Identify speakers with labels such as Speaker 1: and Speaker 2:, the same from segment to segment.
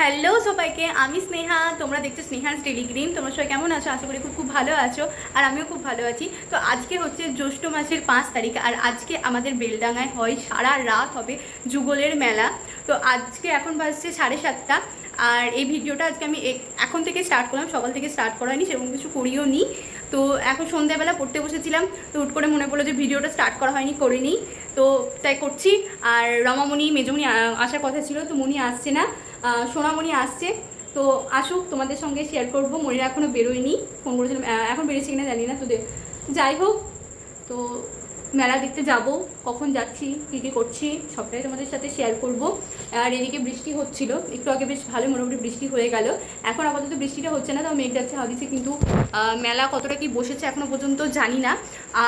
Speaker 1: Hello সবাইকে, আমি স্নেহা, তোমরা দেখছ স্নেহাস ডেলি গ্রিন তোমরা সবাই কেমন আছো? আশা করি খুব খুব ভালো আছো, আর আমিও খুব ভালো আছি। তো আজকে হচ্ছে জ্যৈষ্ঠ মাসের পাঁচ তারিখ, আর আজকে আমাদের বেলডাঙায় হয় সারা রাত হবে যুগলের মেলা। তো আজকে এখন বাজছে সাড়ে সাতটা, আর এই ভিডিওটা আজকে আমি এখন থেকে স্টার্ট করলাম, সকাল থেকে স্টার্ট করা হয়নি, সেরকম কিছু করিও নি। তো এখন সন্ধ্যাবেলা পড়তে বসেছিলাম, তো হুট করে মনে পড়ল যে ভিডিওটা স্টার্ট করা হয়নি, করিনি। তো তাই করছি, আর রমামণি, মেজমণি আসার কথা ছিল, তো মনি আসছে না। সোনামণি আসছে। তো আসুক, তোমাদের সঙ্গে শেয়ার করব। মনিরা এখনও বেরোয়নি। ফোন করেছিলাম এখন বেরিয়েছে কিনা জানি না। তোদের যাই হোক, তো মেলা দেখতে যাব, কখন যাচ্ছি, কী কী করছি, সবটাই তোমাদের সাথে শেয়ার করব। আর এদিকে বৃষ্টি হচ্ছিল, একটু আগে বেশ ভালো মোটামুটি বৃষ্টি হয়ে গেল। এখন আপাতত বৃষ্টিটা হচ্ছে না তো মেঘ যাচ্ছে হাওয়া কিন্তু মেলা কতটা কি বসেছে এখনও পর্যন্ত জানি না।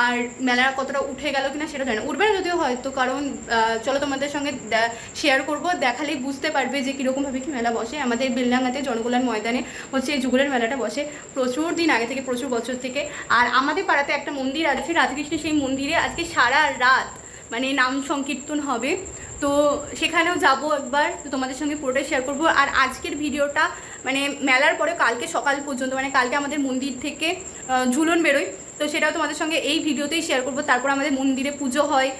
Speaker 1: আর মেলা কতটা উঠে গেল কিনা সেটা জানি উঠবে না যদিও হয়তো, কারণ চলো তোমাদের সঙ্গে শেয়ার করব। দেখালেই বুঝতে পারবে যে কীরকমভাবে কি মেলা বসে। আমাদের বেলডাঙ্গাতে জনকল্যাণ ময়দানে হচ্ছে এই যুগলের মেলাটা বসে প্রচুর দিন আগে থেকে, প্রচুর বছর থেকে। আর আমাদের পাড়াতে একটা মন্দির আছে, রাধাকৃষ্ণের সেই মন্দিরে আজকে সারা রাত মানে নাম সংকীর্তন হবে। তো সেখানেও যাব একবার, তো তোমাদের সঙ্গে পুরোটাই শেয়ার করব। আর আজকের ভিডিওটা মানে মেলার পরে কালকে সকাল পর্যন্ত মানে কালকে আমাদের মন্দির থেকে ঝুলন বেরোয়। তো সেটাও তোমাদের সঙ্গে এই ভিডিওতেই শেয়ার করব। তারপর আমাদের মন্দিরে পুজো হয়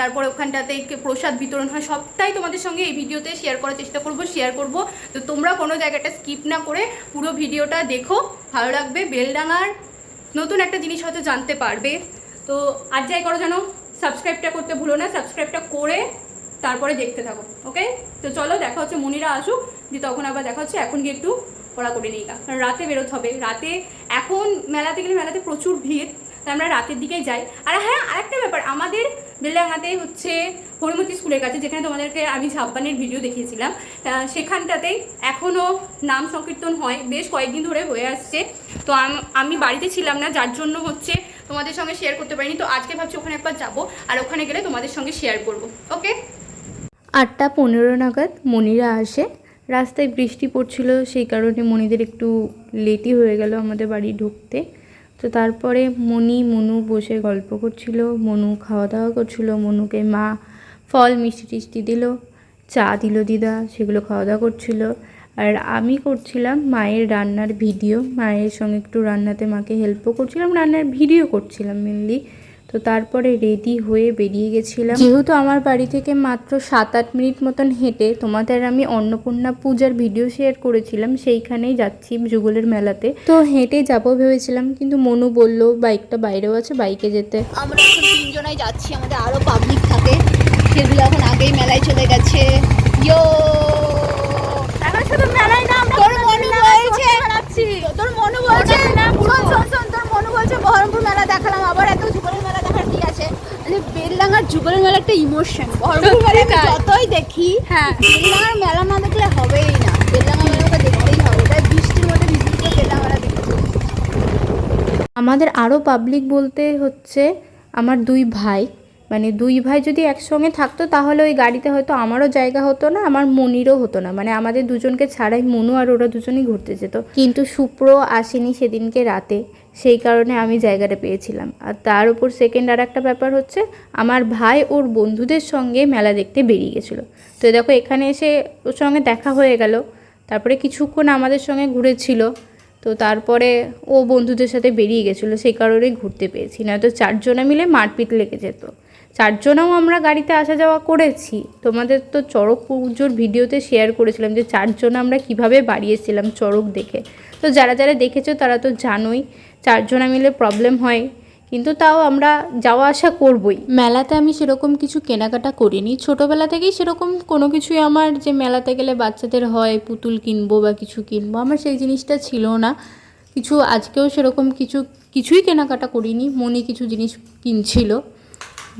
Speaker 1: তারপর ওখানটাতে প্রসাদ বিতরণ হয়, সবটাই তোমাদের সঙ্গে এই ভিডিওতে শেয়ার করার চেষ্টা করব শেয়ার করব। তো তোমরা কোনো জায়গাটা স্কিপ না করে পুরো ভিডিওটা দেখো, ভালো লাগবে। বেলডাঙার নতুন একটা জিনিস হয়তো জানতে পারবে। তো আর যাই করো জানো সাবস্ক্রাইবটা করতে ভুলো না সাবস্ক্রাইবটা করে তারপরে দেখতে থাকো ওকে তো চলো দেখা হচ্ছে, মনিরা আসুক যে তখন আবার দেখা হচ্ছে, এখন গিয়ে একটু পড়া করে নিই। কারণ রাতে বেরোতে হবে, রাতে এখন মেলাতে গেলে মেলাতে প্রচুর ভিড়, তাই আমরা রাতের দিকেই যাই। আর হ্যাঁ আরেকটা ব্যাপার, আমাদের বেলডাঙাতে হচ্ছে হরিমতি স্কুলের কাছে, যেখানে তোমাদেরকে আমি ছাপ্পানের ভিডিও দেখিয়েছিলাম সেখানটাতেই এখনও নাম সংকীর্তন হয়, বেশ কয়েকদিন ধরে হয়ে আসছে। তো আমি বাড়িতে ছিলাম না, যার জন্য হচ্ছে তোমাদের সঙ্গে শেয়ার করতে পারিনি, তো আজকে ভাবছি ওখানে একবার যাব আর ওখানে গেলে তোমাদের সঙ্গে শেয়ার করব ওকে
Speaker 2: আটটা পনেরো নাগাদ মনিরা আসে। রাস্তায় বৃষ্টি পড়ছিল, সেই কারণে মনিদের একটু লেটই হয়ে গেল আমাদের বাড়ি ঢুকতে। তো তারপরে মনি, মনু বসে গল্প করছিল, মনু খাওয়া দাওয়া করছিল, মনুকে মা ফল মিষ্টি টিষ্টি দিল, চা দিল দিদা, সেগুলো খাওয়া দাওয়া করছিল। আর আমি করছিলাম মায়ের রান্নার ভিডিও। মায়ের সঙ্গে একটু রান্নাতে মাকে হেল্পও করছিলাম, রান্নার ভিডিও করছিলাম মেনলি তো তারপরে রেডি হয়ে বেরিয়ে গেছিলাম। যেহেতু আমার বাড়ি থেকে মাত্র সাত আট মিনিট মতন হেঁটে তোমাদের আমি অন্নপূর্ণা পূজার ভিডিও শেয়ার করেছিলাম, সেইখানেই যাচ্ছি যুগলের মেলাতে। তো হেঁটে যাব ভেবেছিলাম, কিন্তু মনু বলল, বাইকটা বাইরেও আছে, বাইকে যেতে।
Speaker 3: আমরা এখন তিনজনাই যাচ্ছি, আমাদের আরও পাবলিক থাকে। সেগুলো এখন আগেই মেলায় চলে গেছে। ইয়ো
Speaker 1: শুধু মেলায় না
Speaker 3: তোর মনু বলছে তোর মনু বলছে শোন শোন শোন তোর মনু বলছে বহরমপুর মেলা দেখালাম আবার এত যুগলের মেলা দেখার কি আছে? মানে বেলডাঙ্গার যুগলের মেলা একটা ইমোশন বহরমপুর মেলা আমি যতই দেখি
Speaker 1: হ্যাঁ।
Speaker 3: বেলডাঙ্গার মেলা না দেখলে হবেই না। বেলডাঙ্গা মেলাটা দেখতেই হবে। তাই বৃষ্টির মধ্যে ভিজে ভিজে বেলডাঙ্গা মেলা দেখতে
Speaker 2: আমাদের আরও পাবলিক বলতে হচ্ছে আমার দুই ভাই। মানে দুই ভাই যদি একসঙ্গে থাকতো, তাহলে ওই গাড়িতে হয়তো আমারও জায়গা হতো না, আমার মনিরও হতো না। মানে আমাদের দুজনকে ছাড়াই মনু আর ওরা দুজনেই ঘুরতে যেত। কিন্তু সুপ্র আসেনি সেদিনকে রাতে। সেই কারণে আমি জায়গাটা পেয়েছিলাম। আর তার উপর সেকেন্ড আর একটা ব্যাপার হচ্ছে, আমার ভাই ওর বন্ধুদের সঙ্গে মেলা দেখতে বেরিয়ে গেছিল। তো দেখো, এখানে এসে ওর সঙ্গে দেখা হয়ে গেল। তারপরে কিছুক্ষণ আমাদের সঙ্গে ঘুরেছিল। তো তারপরে ও বন্ধুদের সাথে বেরিয়ে গেছিল, সেই কারণেই ঘুরতে পেয়েছি নয়তো চারজনে মিলে মারপিট লেগে যেত। চারজনেও আমরা গাড়িতে আসা যাওয়া করেছি। তোমাদের তো চড়ক পুজোর ভিডিওতে শেয়ার করেছিলাম যে চারজন আমরা কীভাবে বাড়িয়েছিলাম চড়ক দেখে। তো যারা যারা দেখেছ তারা তো জানোই চারজনা মিলে প্রবলেম হয়। কিন্তু তাও আমরা যাওয়া আসা করবই। মেলাতে আমি সেরকম কিছু কেনাকাটা করিনি। ছোটোবেলা থেকেই সেরকম কোনো কিছুই আমার যে মেলাতে গেলে বাচ্চাদের হয়, পুতুল কিনবো বা কিছু কিনবো, আমার সেই জিনিসটা ছিল না। কিছু আজকেও সেরকম কিছু, কিছুই কেনাকাটা করিনি। মনে কিছু জিনিস কিনছিল।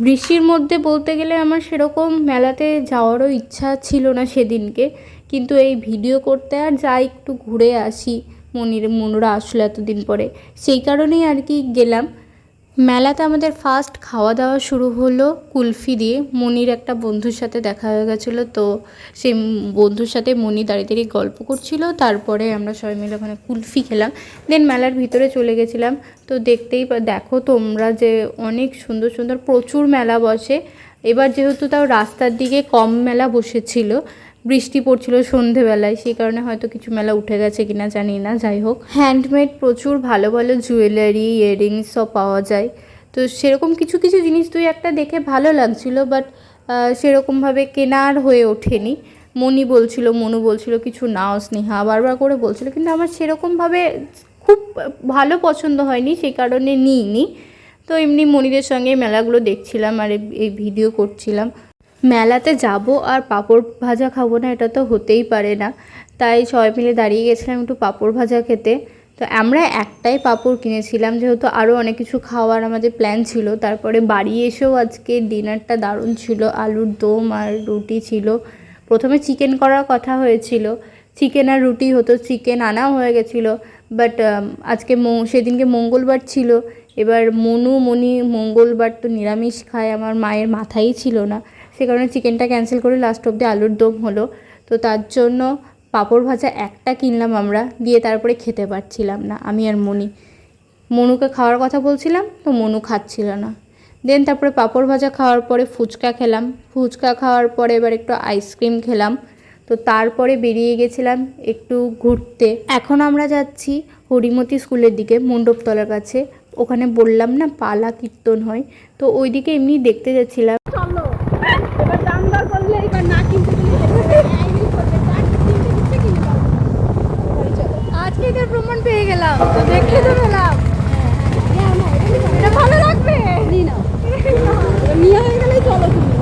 Speaker 2: বৃষ্টির মধ্যে বলতে গেলে আমার সেরকম মেলাতে যাওয়ারও ইচ্ছা ছিল না সেদিনকে। কিন্তু এই ভিডিও করতে আর যাই একটু ঘুরে আসি মনির, মনুরা আসলো এতদিন পরে। সেই কারণেই আর কি গেলাম। মেলাতে আমাদের ফার্স্ট খাওয়া দাওয়া শুরু হলো কুলফি দিয়ে। মনির একটা বন্ধুর সাথে দেখা হয়ে গেছিল, তো সেই বন্ধুর সাথে মনি দাঁড়িয়ে দাঁড়িয়ে গল্প করছিল। তারপরে আমরা সবাই মিলে ওখানে কুলফি খেলাম। দেন মেলার ভিতরে চলে গেছিলাম। তো দেখতেই দেখো তোমরা যে অনেক সুন্দর সুন্দর প্রচুর মেলা বসে। এবার যেহেতু তাও রাস্তার দিকে কম মেলা বসেছিল বৃষ্টি পড়ছিল সন্ধেবেলায়, সেই কারণে হয়তো কিছু মেলা উঠে গেছে কিনা জানি না, যাই হোক। হ্যান্ডমেড প্রচুর ভালো ভালো জুয়েলারি ইয়াররিংস সব পাওয়া যায়। তো সেরকম কিছু কিছু জিনিস তুই একটা দেখে ভালো লাগছিল বাট সেরকমভাবে কেনার হয়ে ওঠেনি। মনি বলছিল, মনু বলছিল, কিছু নাও স্নেহা। বারবার করে বলছিল, কিন্তু আমার সেরকমভাবে খুব ভালো পছন্দ হয়নি, সেই কারণে নিইনি। তো এমনি মনিদের সঙ্গে মেলাগুলো দেখছিলাম আর এই ভিডিও করছিলাম। মেলাতে যাব আর পাঁপড় ভাজা খাব না, এটা তো হতেই পারে না। তাই সবাই মিলে দাঁড়িয়ে গেছিলাম একটু পাঁপড় ভাজা খেতে। তো আমরা একটাই পাঁপড় কিনেছিলাম, যেহেতু আরও অনেক কিছু খাওয়ার আমাদের প্ল্যান ছিল। তারপরে বাড়ি এসেও আজকে ডিনারটা দারুণ ছিল, আলুর দম আর রুটি ছিল। প্রথমে চিকেন করার কথা হয়েছিল। চিকেন আর রুটি হতো চিকেন আনাও হয়ে গেছিল। বাট আজকে মো- সেদিনকে মঙ্গলবার ছিল। এবার মনু মনি মঙ্গলবার তো নিরামিষ খায়, আমার মায়ের মাথাই ছিল না। সে কারণে চিকেনটা ক্যান্সেল করে লাস্ট অব্দি আলুর দম হলো। তো তার জন্য পাঁপড় ভাজা একটা কিনলাম আমরা, দিয়ে তারপরে খেতে পারছিলাম না, আমি আর মনি। মনুকে খাওয়ার কথা বলছিলাম, তো মনু খাচ্ছিল না। দেন তারপরে পাঁপড় ভাজা খাওয়ার পরে ফুচকা খেলাম। ফুচকা খাওয়ার পরে এবার একটু আইসক্রিম খেলাম। তো তারপরে বেরিয়ে গেছিলাম একটু ঘুরতে। এখন আমরা যাচ্ছি হরিমতি স্কুলের দিকে, মণ্ডপতলার কাছে। ওখানে বললাম না, পালা কীর্তন হয়। তো ওইদিকে এমনি দেখতে যাচ্ছিলাম
Speaker 3: চলো এবার দাম দর করলে এবার না কিনতে গেলে
Speaker 1: আজকে এটার প্রমাণ পেয়ে গেলাম তো দেখতে তো পেলাম
Speaker 3: এটা ভালো লাগবে নি না নিয়ে হয়ে গেলেই চলো তুমি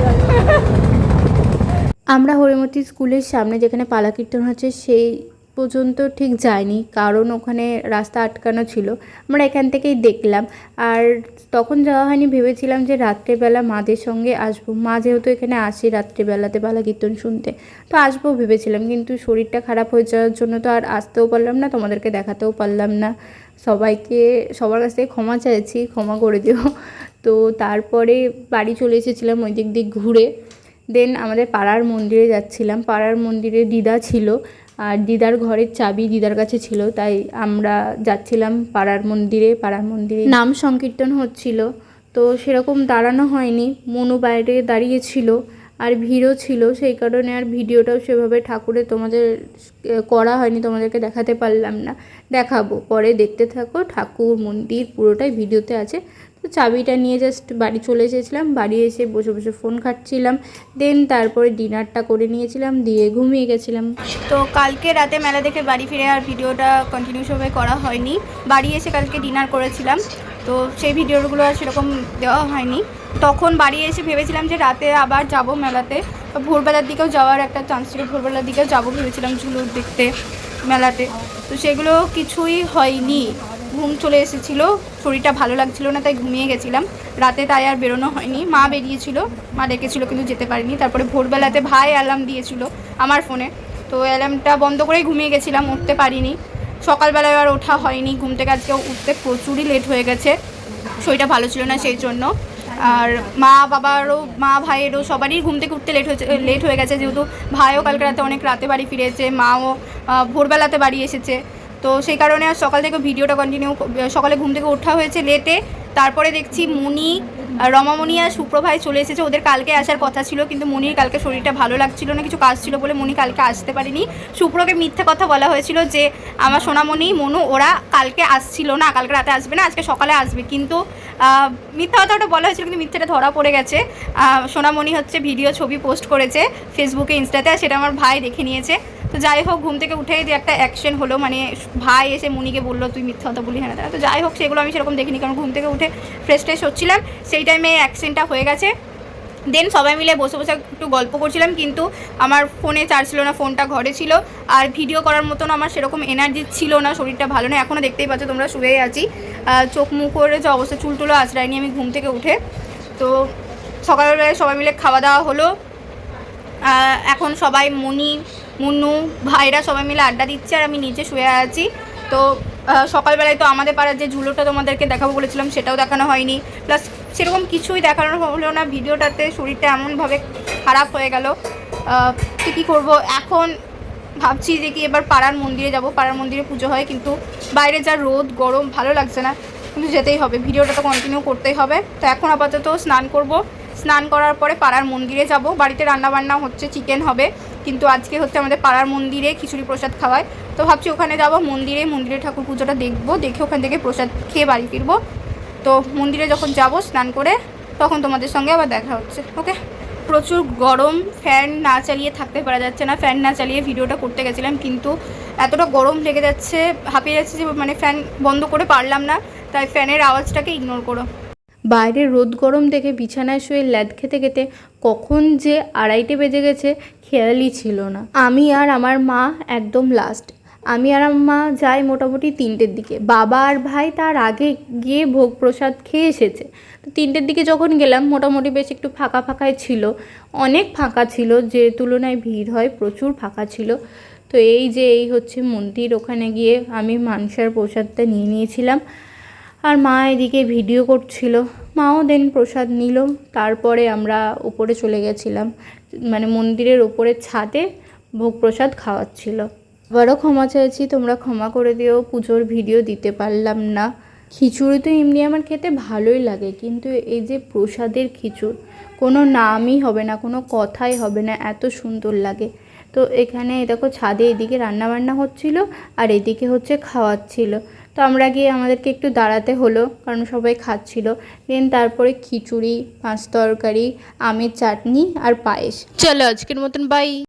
Speaker 2: আমরা হরিমতি স্কুলের সামনে যেখানে পালা কীর্তন হচ্ছে, সেই পর্যন্ত ঠিক যায়নি কারণ ওখানে রাস্তা আটকানো ছিল। আমরা এখান থেকেই দেখলাম। আর তখন যাওয়া হয়নি, ভেবেছিলাম যে রাত্রেবেলা মাদের সঙ্গে আসব। মা যেহেতু এখানে আসে রাত্রেবেলাতে পালা কীর্তন শুনতে, তো আসব ভেবেছিলাম। কিন্তু শরীরটা খারাপ হয়ে যাওয়ার জন্য তো আর আসতেও পারলাম না, তোমাদেরকে দেখাতেও পারলাম না। সবাইকে, সবার কাছ থেকে ক্ষমা চাইছি, ক্ষমা করে দিও তো তারপরে বাড়ি চলে এসেছিলাম ওই দিক দিক ঘুরে। দেন আমাদের পাড়ার মন্দিরে যাচ্ছিলাম। পাড়ার মন্দিরে দিদা ছিল আর দিদার ঘরের চাবি দিদার কাছে ছিল, তাই আমরা যাচ্ছিলাম পাড়ার মন্দিরে পাড়ার মন্দিরে। নাম সংকীর্তন হচ্ছিল, তো সেরকম দাঁড়ানো হয়নি। মনু বাইরে দাঁড়িয়েছিল আর ভিড়ও ছিল, সেই কারণে আর ভিডিওটাও সেভাবে ঠাকুরের তোমাদের করা হয়নি, তোমাদেরকে দেখাতে পারলাম না। দেখাবো, পরে দেখতে থাকো, ঠাকুর মন্দির পুরোটাই ভিডিওতে আছে। তো চাবিটা নিয়ে জাস্ট বাড়ি চলে এসেছিলাম। বাড়ি এসে বসে বসে ফোন ঘাটছিলাম দেন তারপরে ডিনারটা করে নিয়েছিলাম, দিয়ে ঘুমিয়ে গেছিলাম।
Speaker 1: তো কালকে রাতে মেলা দেখে বাড়ি ফিরে আর ভিডিওটা কন্টিনিউসভাবে করা হয়নি। বাড়ি এসে কালকে ডিনার করেছিলাম। তো সেই ভিডিওগুলো আর সেরকম দেওয়া হয়নি। তখন বাড়ি এসে ভেবেছিলাম যে রাতে আবার যাব মেলাতে। ভোরবেলার দিকেও যাওয়ার একটা চান্স ছিল। ভোরবেলার দিকেও যাব ভেবেছিলাম ঝুলুর দেখতে মেলাতে। তো সেগুলো কিছুই হয়নি। ঘুম চলে এসেছিল, শরীরটা ভালো লাগছিল না, তাই ঘুমিয়ে গেছিলাম। রাতে তাই আর বেরোনো হয়নি। মা বেরিয়েছিল, মা ডেকেছিলো কিন্তু যেতে পারিনি। তারপরে ভোরবেলাতে ভাই অ্যালার্ম দিয়েছিল আমার ফোনে তো অ্যালার্মটা বন্ধ করেই ঘুমিয়ে গেছিলাম, উঠতে পারিনি। সকালবেলায় আর ওঠা হয়নি, ঘুম থেকে আজকে উঠতে প্রচুরই লেট হয়ে গেছে। শরীরটা ভালো ছিল না সেই জন্য। আর মা বাবারও, মা ভাইয়েরও সবারই ঘুম থেকে উঠতে লেট হয়েছে লেট হয়ে গেছে। যেহেতু ভাইও কালকে রাতে অনেক রাতে বাড়ি ফিরেছে, মাও ভোরবেলাতে বাড়ি এসেছে। তো সেই কারণে আর সকাল থেকে ভিডিওটা কন্টিনিউ সকালে ঘুম থেকে ওঠা হয়েছে লেটে তারপরে দেখছি মুনি রমামণি আর সুপ্রভাই চলে এসেছে। ওদের কালকে আসার কথা ছিল, কিন্তু মনির কালকে শরীরটা ভালো লাগছিল না, কিছু কাজ ছিল বলে মনি কালকে আসতে পারেনি। সুপ্রকে মিথ্যে কথা বলা হয়েছিল যে, আমার সোনামণি, মনু, ওরা কালকে আসছিল না, কালকে রাতে আসবে না, আজকে সকালে আসবে। কিন্তু মিথ্যা কথাটা বলা হয়েছিল, কিন্তু মিথ্যাটা ধরা পড়ে গেছে। সোনামণি হচ্ছে ভিডিও ছবি পোস্ট করেছে ফেসবুকে ইনস্টাতে সেটা আমার ভাই দেখে নিয়েছে। তো যাই হোক, ঘুম থেকে উঠেই যে একটা অ্যাকশন হলো মানে ভাই এসে মুনিকে বলল, তুই মিথ্যা কথা বলি হ্যাঁ না তো যাই হোক, সেগুলো আমি সেরকম দেখিনি, কারণ ঘুম থেকে উঠে ফ্রেশ ট্রেশ হচ্ছিলাম। সেই টাইমে অ্যাক্সিডেন্টটা হয়ে গেছে। দেন সবাই মিলে বসে বসে একটু গল্প করছিলাম, কিন্তু আমার ফোনে চার্জ ছিল না ফোনটা ঘরে ছিল। আর ভিডিও করার মতন আমার সেরকম এনার্জি ছিল না, শরীরটা ভালো না। এখনও দেখতেই পাচ্ছ তোমরা শুয়েই আছি। চোখ মুখ করে যে অবস্থা, চুল টুলো আঁচড়ায়নি আমি ঘুম থেকে উঠে। তো সকালবেলায় সবাই মিলে খাওয়া দাওয়া হলো। এখন সবাই মনি মুন্নু, ভাইরা সবাই মিলে আড্ডা দিচ্ছে আর আমি নিচে শুয়ে আছি। তো সকালবেলায় তো আমাদের পাড়ার যে ঝুলোটা তোমাদেরকে দেখাবো বলেছিলাম, সেটাও দেখানো হয়নি। প্লাস সেরকম কিছুই দেখানো হলো না, ভিডিওটাতে শরীরটা এমনভাবে খারাপ হয়ে গেল। তো কী করব? এখন ভাবছি যে কি এবার পাড়ার মন্দিরে যাব। পাড়ার মন্দিরে পুজো হয়, কিন্তু বাইরে যা রোদ, গরম, ভালো লাগছে না। কিন্তু যেতেই হবে, ভিডিওটা তো কন্টিনিউ করতেই হবে। তো এখন আপাতত স্নান করব। স্নান করার পরে পাড়ার মন্দিরে যাব। বাড়িতে রান্না বান্না হচ্ছে চিকেন হবে। কিন্তু আজকে হচ্ছে আমাদের পাড়ার মন্দিরে খিচুড়ি প্রসাদ খাওয়ায়। তো ভাবছি ওখানে যাব, মন্দিরে মন্দিরে ঠাকুর পুজোটা দেখব, দেখে ওখান থেকে প্রসাদ খেয়ে বাড়ি ফিরবো। তো মন্দিরে যখন যাব স্নান করে, তখন তোমাদের সঙ্গে আবার দেখা হচ্ছে, ওকে? প্রচুর গরম, ফ্যান না চালিয়ে থাকতে পারা যাচ্ছে না, ফ্যান না চালিয়ে ভিডিওটা করতে গেছিলাম, কিন্তু এতটা গরম লেগে যাচ্ছে, হাঁপিয়ে যাচ্ছে যে মানে ফ্যান বন্ধ করে পারলাম না, তাই ফ্যানের আওয়াজটাকে ইগনোর করো।
Speaker 2: বাইরে রোদ গরম দেখে বিছানায় শুয়ে ল্যাদ খেতে খেতে কখন যে আড়াইটে বেজে গেছে খেয়ালই ছিল না। আমি আর আমার মা একদম লাস্ট আমি আর আমার মা যাই মোটামুটি তিনটের দিকে। বাবা আর ভাই তার আগে গিয়ে ভোগ প্রসাদ খেয়ে এসেছে। তো তিনটের দিকে যখন গেলাম, মোটামুটি বেশ একটু ফাঁকা ফাঁকাই ছিল। অনেক ফাঁকা ছিল, যে তুলনায় ভিড় হয়, প্রচুর ফাঁকা ছিল। তো এই যে এই হচ্ছে মন্দির, ওখানে গিয়ে আমি মানসার প্রসাদটা নিয়ে নিয়েছিলাম। আর মা এদিকে ভিডিও করছিল। মাও দেন প্রসাদ নিল। তারপরে আমরা উপরে চলে গেছিলাম। মানে মন্দিরের ওপরের ছাদে ভোগ প্রসাদ খাওয়াচ্ছিল। আবারও ক্ষমা চাইছি তোমরা ক্ষমা করে দিও, পুজোর ভিডিও দিতে পারলাম না। খিচুড়ি তো এমনি আমার খেতে ভালোই লাগে, কিন্তু এই যে প্রসাদের খিচুড়, কোনো নামই হবে না, কোনো কথাই হবে না, এত সুন্দর লাগে। তো এখানে দেখো ছাদে এদিকে রান্না বান্না হচ্ছিল আর এদিকে হচ্ছে খাওয়াচ্ছিল। তো আমরা গিয়ে আমাদেরকে একটু দাঁড়াতে হলো, কারণ সবাই খাচ্ছিল। দেন তারপরে খিচুড়ি মাছ তরকারি, আমের চাটনি আর পায়েস। চলো আজকের মতন বাই